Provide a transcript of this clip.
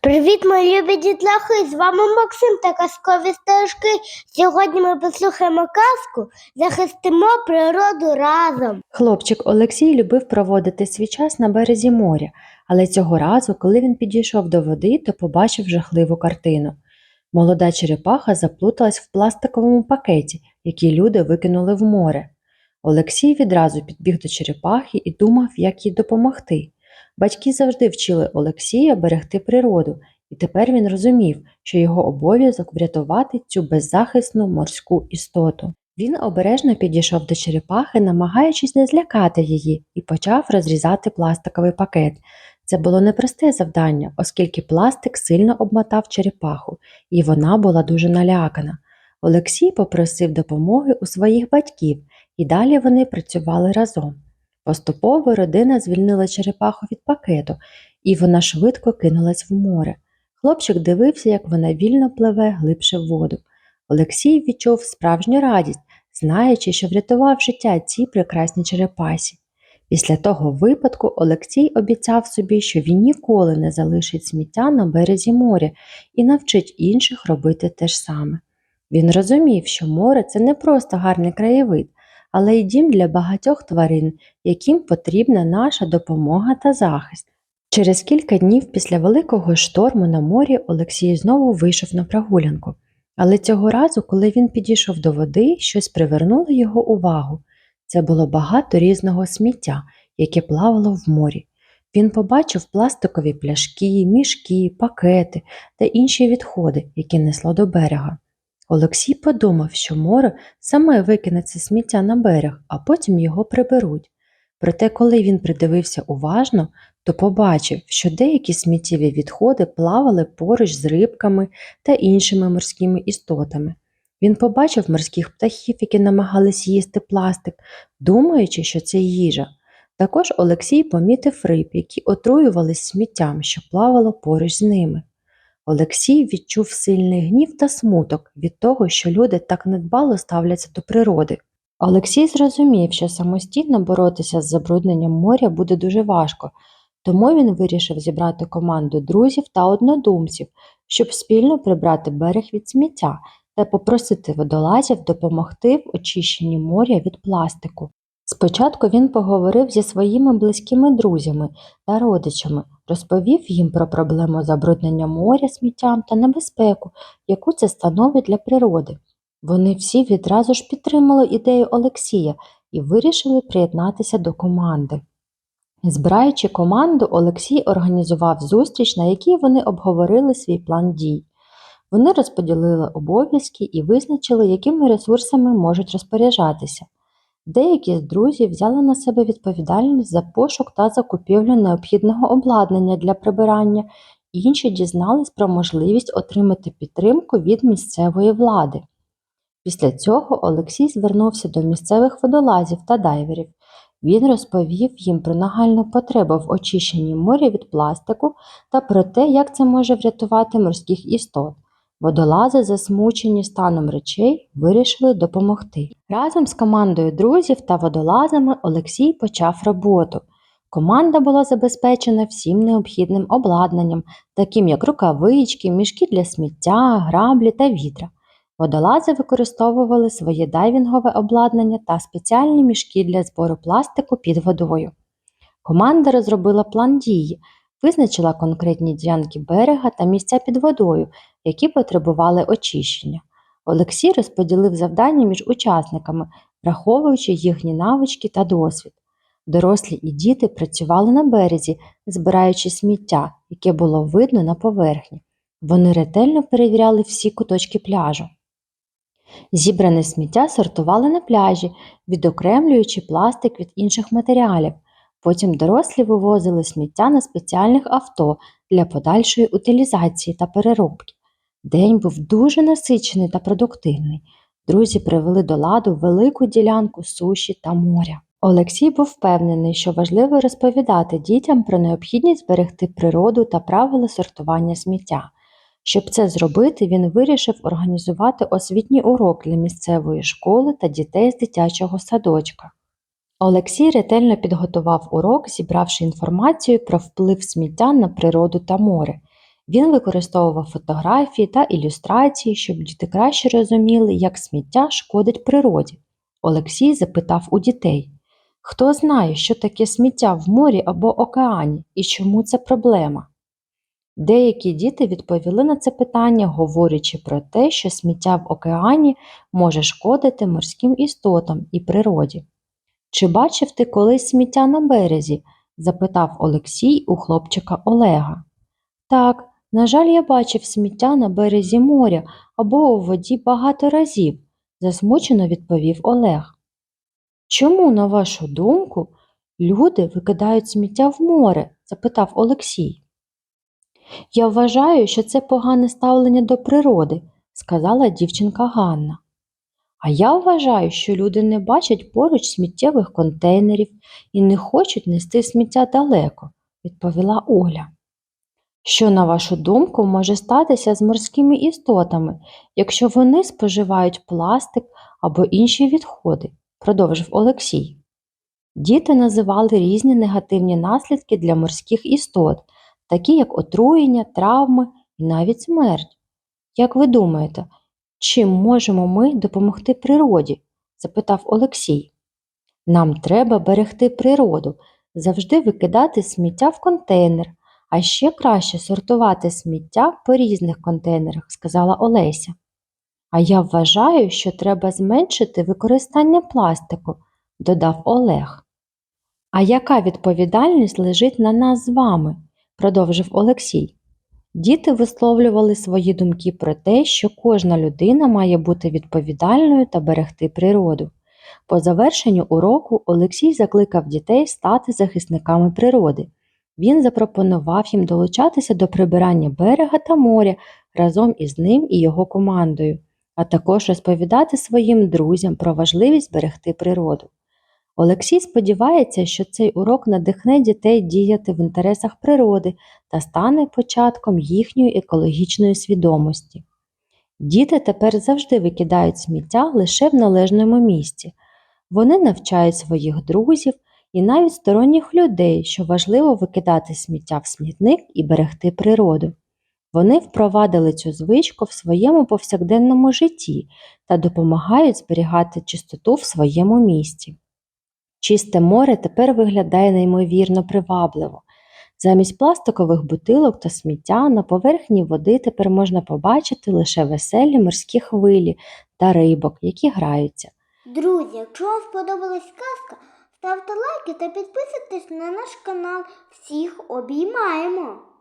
Привіт, мої любі дітлахи! З вами Максим та казкові стежки. Сьогодні ми послухаємо казку Захистимо природу разом. Хлопчик Олексій любив проводити свій час на березі моря, але цього разу, коли він підійшов до води, то побачив жахливу картину. Молода черепаха заплуталась в пластиковому пакеті, який люди викинули в море. Олексій відразу підбіг до черепахи і думав, як їй допомогти. Батьки завжди вчили Олексія берегти природу, і тепер він розумів, що його обов'язок врятувати цю беззахисну морську істоту. Він обережно підійшов до черепахи, намагаючись не злякати її, і почав розрізати пластиковий пакет. Це було непросте завдання, оскільки пластик сильно обмотав черепаху, і вона була дуже налякана. Олексій попросив допомоги у своїх батьків, і далі вони працювали разом. Поступово родина звільнила черепаху від пакету, і вона швидко кинулась в море. Хлопчик дивився, як вона вільно пливе глибше в воду. Олексій відчув справжню радість, знаючи, що врятував життя цій прекрасній черепасі. Після того випадку Олексій обіцяв собі, що він ніколи не залишить сміття на березі моря і навчить інших робити те ж саме. Він розумів, що море це не просто гарний краєвид, але й дім для багатьох тварин, яким потрібна наша допомога та захист. Через кілька днів після великого шторму на морі Олексій знову вийшов на прогулянку. Але цього разу, коли він підійшов до води, щось привернуло його увагу. Це було багато різного сміття, яке плавало в морі. Він побачив пластикові пляшки, мішки, пакети та інші відходи, які несло до берега. Олексій подумав, що море саме викине це сміття на берег, а потім його приберуть. Проте, коли він придивився уважно, то побачив, що деякі сміттєві відходи плавали поруч з рибками та іншими морськими істотами. Він побачив морських птахів, які намагались їсти пластик, думаючи, що це їжа. Також Олексій помітив риб, які отруювались сміттям, що плавало поруч з ними. Олексій відчув сильний гнів та смуток від того, що люди так недбало ставляться до природи. Олексій зрозумів, що самостійно боротися з забрудненням моря буде дуже важко, тому він вирішив зібрати команду друзів та однодумців, щоб спільно прибрати берег від сміття та попросити водолазів допомогти в очищенні моря від пластику. Спочатку він поговорив зі своїми близькими друзями та родичами, розповів їм про проблему забруднення моря сміттям та небезпеку, яку це становить для природи. Вони всі відразу ж підтримали ідею Олексія і вирішили приєднатися до команди. Збираючи команду, Олексій організував зустріч, на якій вони обговорили свій план дій. Вони розподілили обов'язки і визначили, якими ресурсами можуть розпоряджатися. Деякі з друзів взяли на себе відповідальність за пошук та закупівлю необхідного обладнання для прибирання, інші дізнались про можливість отримати підтримку від місцевої влади. Після цього Олексій звернувся до місцевих водолазів та дайверів. Він розповів їм про нагальну потребу в очищенні моря від пластику та про те, як це може врятувати морських істот. Водолази, засмучені станом речей, вирішили допомогти. Разом з командою друзів та водолазами Олексій почав роботу. Команда була забезпечена всім необхідним обладнанням, таким як рукавички, мішки для сміття, граблі та вітра. Водолази використовували своє дайвінгове обладнання та спеціальні мішки для збору пластику під водою. Команда розробила план дії, визначила конкретні ділянки берега та місця під водою, які потребували очищення. Олексій розподілив завдання між учасниками, враховуючи їхні навички та досвід. Дорослі і діти працювали на березі, збираючи сміття, яке було видно на поверхні. Вони ретельно перевіряли всі куточки пляжу. Зібране сміття сортували на пляжі, відокремлюючи пластик від інших матеріалів. Потім дорослі вивозили сміття на спеціальних авто для подальшої утилізації та переробки. День був дуже насичений та продуктивний. Друзі привели до ладу велику ділянку суші та моря. Олексій був впевнений, що важливо розповідати дітям про необхідність зберегти природу та правила сортування сміття. Щоб це зробити, він вирішив організувати освітній урок для місцевої школи та дітей з дитячого садочка. Олексій ретельно підготував урок, зібравши інформацію про вплив сміття на природу та море. Він використовував фотографії та ілюстрації, щоб діти краще розуміли, як сміття шкодить природі. Олексій запитав у дітей, хто знає, що таке сміття в морі або океані і чому це проблема. Деякі діти відповіли на це питання, говорячи про те, що сміття в океані може шкодити морським істотам і природі. Чи бачив ти колись сміття на березі? запитав Олексій у хлопчика Олега. Так, на жаль, я бачив сміття на березі моря або у воді багато разів, засмучено відповів Олег. Чому, на вашу думку, люди викидають сміття в море? запитав Олексій. Я вважаю, що це погане ставлення до природи, сказала дівчинка Ганна. А я вважаю, що люди не бачать поруч сміттєвих контейнерів і не хочуть нести сміття далеко, відповіла Оля. Що, на вашу думку, може статися з морськими істотами, якщо вони споживають пластик або інші відходи, продовжив Олексій. Діти називали різні негативні наслідки для морських істот, такі як отруєння, травми і навіть смерть. Як ви думаєте, чим можемо ми допомогти природі? запитав Олексій. Нам треба берегти природу, завжди викидати сміття в контейнер, а ще краще сортувати сміття по різних контейнерах, сказала Олеся. А я вважаю, що треба зменшити використання пластику, додав Олег. А яка відповідальність лежить на нас з вами? продовжив Олексій. Діти висловлювали свої думки про те, що кожна людина має бути відповідальною та берегти природу. По завершенню уроку Олексій закликав дітей стати захисниками природи. Він запропонував їм долучатися до прибирання берега та моря разом із ним і його командою, а також розповідати своїм друзям про важливість берегти природу. Олексій сподівається, що цей урок надихне дітей діяти в інтересах природи та стане початком їхньої екологічної свідомості. Діти тепер завжди викидають сміття лише в належному місці. Вони навчають своїх друзів і навіть сторонніх людей, що важливо викидати сміття в смітник і берегти природу. Вони впровадили цю звичку в своєму повсякденному житті та допомагають зберігати чистоту в своєму місті. Чисте море тепер виглядає неймовірно привабливо. Замість пластикових бутилок та сміття на поверхні води тепер можна побачити лише веселі морські хвилі та рибок, які граються. Друзі, якщо вам сподобалась казка, ставте лайки та підписуйтесь на наш канал. Всіх обіймаємо!